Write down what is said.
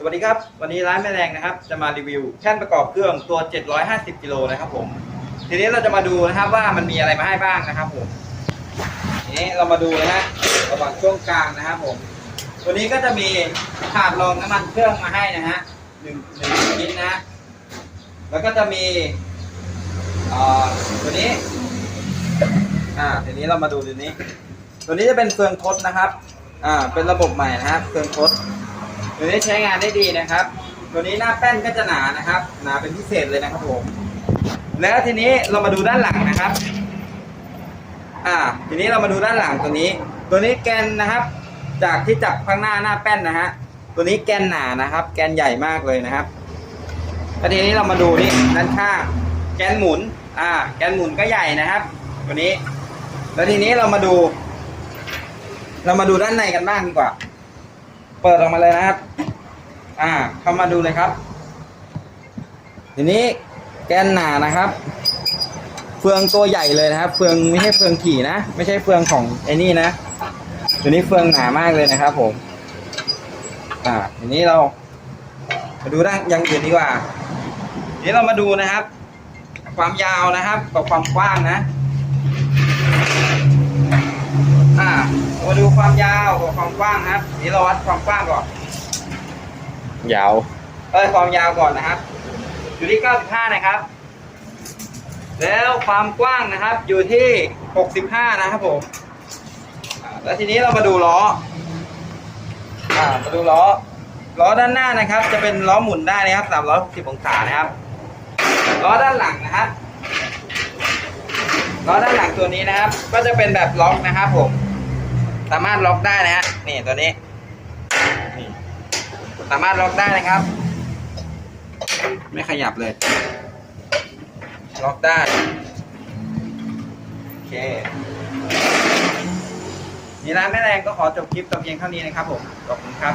สวัสดีครับ วันนี้ร้านแม่แรงนะครับ จะมารีวิวแท่นประกอบเครื่องตัว 750กิโลนะครับผม ทีนี้เราจะมาดูนะครับว่ามันมีอะไรมาให้บ้างนะครับผมทีนี้เรามาดูนะฮะระหว่างช่วงกลางนะครับผมตัวนี้ก็จะมีถาดรองน้ำมันเครื่องมาให้นะฮะหนึ่งหนึ่งชิ้นนะฮะแล้วก็จะมีอ่อตัวนี้อ่าทีนี้เรามาดูตัวนี้ ตัวนี้จะเป็นเฟืองทดนะครับอ่าเป็นระบบใหม่นะครับเฟืองทด ตัวนี้ใช้งานได้ดีนะครับ ตัวนี้หน้าแป้นก็จะหนานะครับ หนาเป็นพิเศษเลยนะครับผม แล้วทีนี้เรามาดูด้านหลังนะครับ อ่า ทีนี้เรามาดูด้านหลังตัวนี้ ตัวนี้แกนนะครับ จากที่จับข้างหน้าหน้าแป้นนะฮะ ตัวนี้แกนหนานะครับ แกนใหญ่มากเลยนะครับแล้วทีนี้เรามาดูนี่ด้านข้าง แกนหมุน อ่า แกนหมุนก็ใหญ่นะครับ ตัวนี้ แล้วทีนี้เรามาดู เรามาดูด้านในกันบ้างดีกว่า เปิดออกมาเลยนะครับ อ่า เข้ามาดูเลยครับ ทีนี้แกนหนานะครับ เฟืองตัวใหญ่เลยนะครับ เฟืองไม่ใช่เฟืองถี่นะ ไม่ใช่เฟืองของไอ้นี่นะตัวนี้เฟืองหนามากเลยนะครับ ผม อ่า ทีนี้เรา มาดูด้านย่างอื่นดีกว่าทีนี้เรามาดูนะครับ ความยาวนะครับกับความกว้างนะ อ่ามาดูความยาวกับความกว้างนะครับทีนี้เราวัดความกว้างก่อน ยาว เอ้ยความยาวก่อนนะครับ อยู่ที่ 95 นะครับ แล้วความกว้างนะครับ อยู่ที่ 65 นะครับผมอ่าแล้วทีนี้เรามาดูล้อ อ่า มาดูล้อ ล้อด้านหน้านะครับ จะเป็นล้อหมุนได้นะครับ 360 องศานะครับ ล้อด้านหลังนะครับล้อด้านหลังตัวนี้นะครับ ก็จะเป็นแบบล็อกนะครับผม สามารถล็อกได้นะฮะนี่ตัวนี้นี่สามารถล็อกได้นะครับ ไม่ขยับเลย ล็อกได้โอเคนี่ร้านแม่แรงก็ขอจบคลิปตรงเพียงเท่านี้นะครับผมขอบคุณครับ